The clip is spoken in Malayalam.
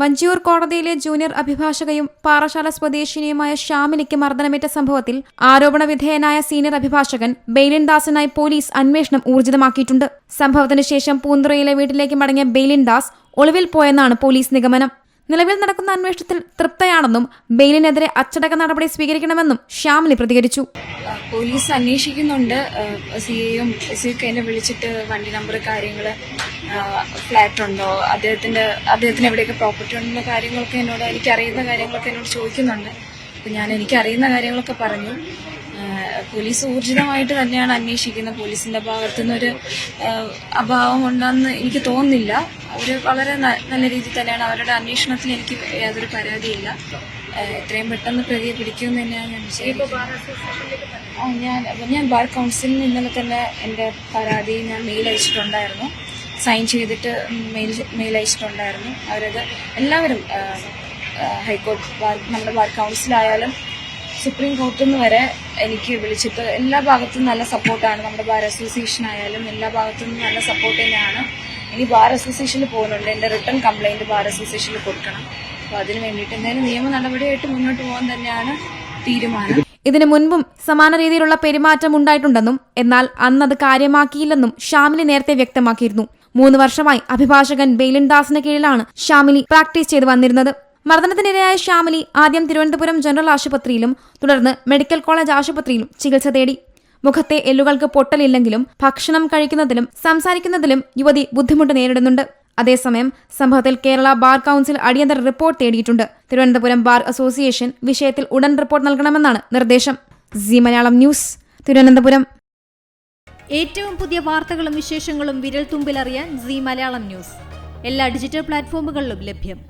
വഞ്ചിയൂർ കോടതിയിലെ ജൂനിയർ അഭിഭാഷകയും പാറശാല സ്വദേശിനിയുമായ ഷാമിലിക്ക് മർദ്ദനമേറ്റ സംഭവത്തിൽ ആരോപണ വിധേയനായ സീനിയർ അഭിഭാഷകൻ ബെയിലിൻ ദാസിനായി പോലീസ് അന്വേഷണം ഊർജിതമാക്കിയിട്ടുണ്ട്. സംഭവത്തിന് ശേഷം പൂന്തുറയിലെ വീട്ടിലേക്ക് മടങ്ങിയ ബെയിലിൻ ദാസ് ഒളിവിൽ പോയെന്നാണ് പോലീസ് നിഗമനം. നിലവിൽ നടക്കുന്ന അന്വേഷണത്തിൽ തൃപ്തയാണെന്നും ബെയിലിനെതിരെ അച്ചടക്ക നടപടി സ്വീകരിക്കണമെന്നും ഷ്യാമിലി പ്രതികരിച്ചു. പോലീസ് അന്വേഷിക്കുന്നുണ്ട്. സി എയും സി ഒക്കെ എന്നെ വിളിച്ചിട്ട് വണ്ടി നമ്പർ കാര്യങ്ങൾ ഫ്ലാറ്റ് ഉണ്ടോ അദ്ദേഹത്തിന്റെ അദ്ദേഹത്തിന് എവിടെയൊക്കെ പ്രോപ്പർട്ടി ഉണ്ടെന്ന കാര്യങ്ങളൊക്കെ എന്നോട് എനിക്ക് അറിയുന്ന കാര്യങ്ങളൊക്കെ എന്നോട് ചോദിക്കുന്നുണ്ട്. അപ്പം ഞാൻ എനിക്കറിയുന്ന കാര്യങ്ങളൊക്കെ പറഞ്ഞു. പോലീസ് ഊർജിതമായിട്ട് തന്നെയാണ് അന്വേഷിക്കുന്നത്. പോലീസിന്റെ ഭാഗത്തു നിന്നൊരു അഭാവം ഉണ്ടെന്ന് എനിക്ക് തോന്നുന്നില്ല. അവർ വളരെ നല്ല രീതിയിൽ തന്നെയാണ് അവരുടെ അന്വേഷണത്തിൽ എനിക്ക് യാതൊരു പരാതിയില്ല. എത്രയും പെട്ടെന്ന് പ്രതിയെ പിടിക്കുമെന്ന് തന്നെയാണ് ഞാൻ വിചാരിക്കുന്നത്. ഞാൻ ഞാൻ ബാർ കൗൺസിലിന് ഇന്നലെ തന്നെ എന്റെ പരാതി ഞാൻ മെയിൽ അയച്ചിട്ടുണ്ടായിരുന്നു. സൈൻ ചെയ്തിട്ട് മെയിൽ മെയിൽ അയച്ചിട്ടുണ്ടായിരുന്നു. അവരത് എല്ലാവരും ഹൈക്കോടതി നമ്മുടെ ബാർ കൗൺസിലായാലും സുപ്രീം കോർട്ടിൽ നിന്ന് വരെ എനിക്ക് വിളിച്ചിട്ട് എല്ലാ ഭാഗത്തും നല്ല സപ്പോർട്ടാണ്. നമ്മുടെ ബാർ അസോസിയേഷൻ ആയാലും എല്ലാ ഭാഗത്തു നിന്നും നല്ല സപ്പോർട്ട് തന്നെയാണ്. ഇനി ബാർ അസോസിയേഷനിൽ പോകുന്നുണ്ട് എന്റെ റിട്ടേൺ കംപ്ലൈന്റ് ബാർ അസോസിയേഷനിൽ കൊടുക്കണം. അപ്പോൾ അതിന് വേണ്ടിയിട്ട് എന്തായാലും നിയമ നടപടിയായിട്ട് മുന്നോട്ട് പോകാൻ തന്നെയാണ് തീരുമാനം. ഇതിനു മുൻപും സമാന രീതിയിലുള്ള പെരുമാറ്റം ഉണ്ടായിട്ടുണ്ടെന്നും എന്നാൽ അന്നത് കാര്യമാക്കിയില്ലെന്നും ഷാമിലി നേരത്തെ വ്യക്തമാക്കിയിരുന്നു. മൂന്ന് വർഷമായി അഭിഭാഷകൻ ബെയിലിൻ ദാസിന് കീഴിലാണ് ഷാമിലി പ്രാക്ടീസ് ചെയ്തു വന്നിരുന്നത്. മർദ്ദനത്തിനിരയായ ശ്യാമലി ആദ്യം തിരുവനന്തപുരം ജനറൽ ആശുപത്രിയിലും തുടർന്ന് മെഡിക്കൽ കോളേജ് ആശുപത്രിയിലും ചികിത്സ തേടി. മുഖത്തെ എല്ലുകൾക്ക് പൊട്ടലില്ലെങ്കിലും ഭക്ഷണം കഴിക്കുന്നതിലും സംസാരിക്കുന്നതിലും യുവതി ബുദ്ധിമുട്ട് നേരിടുന്നുണ്ട്. അതേസമയം സംഭവത്തിൽ കേരള ബാർ കൌൺസിൽ അടിയന്തര റിപ്പോർട്ട് തേടിയിട്ടുണ്ട്. തിരുവനന്തപുരം ബാർ അസോസിയേഷൻ വിഷയത്തിൽ ഉടൻ റിപ്പോർട്ട് നൽകണമെന്നാണ് നിർദ്ദേശം. C Malayalam news Thiruvananthapuram. ഏറ്റവും പുതിയ വാർത്തകളും വിശേഷങ്ങളും വിരൽ തുമ്പിലറിയാൻ സി മലയാളം ന്യൂസ്. എല്ലാ ഡിജിറ്റൽ പ്ലാറ്റ്ഫോമുകളിലും ലഭ്യം.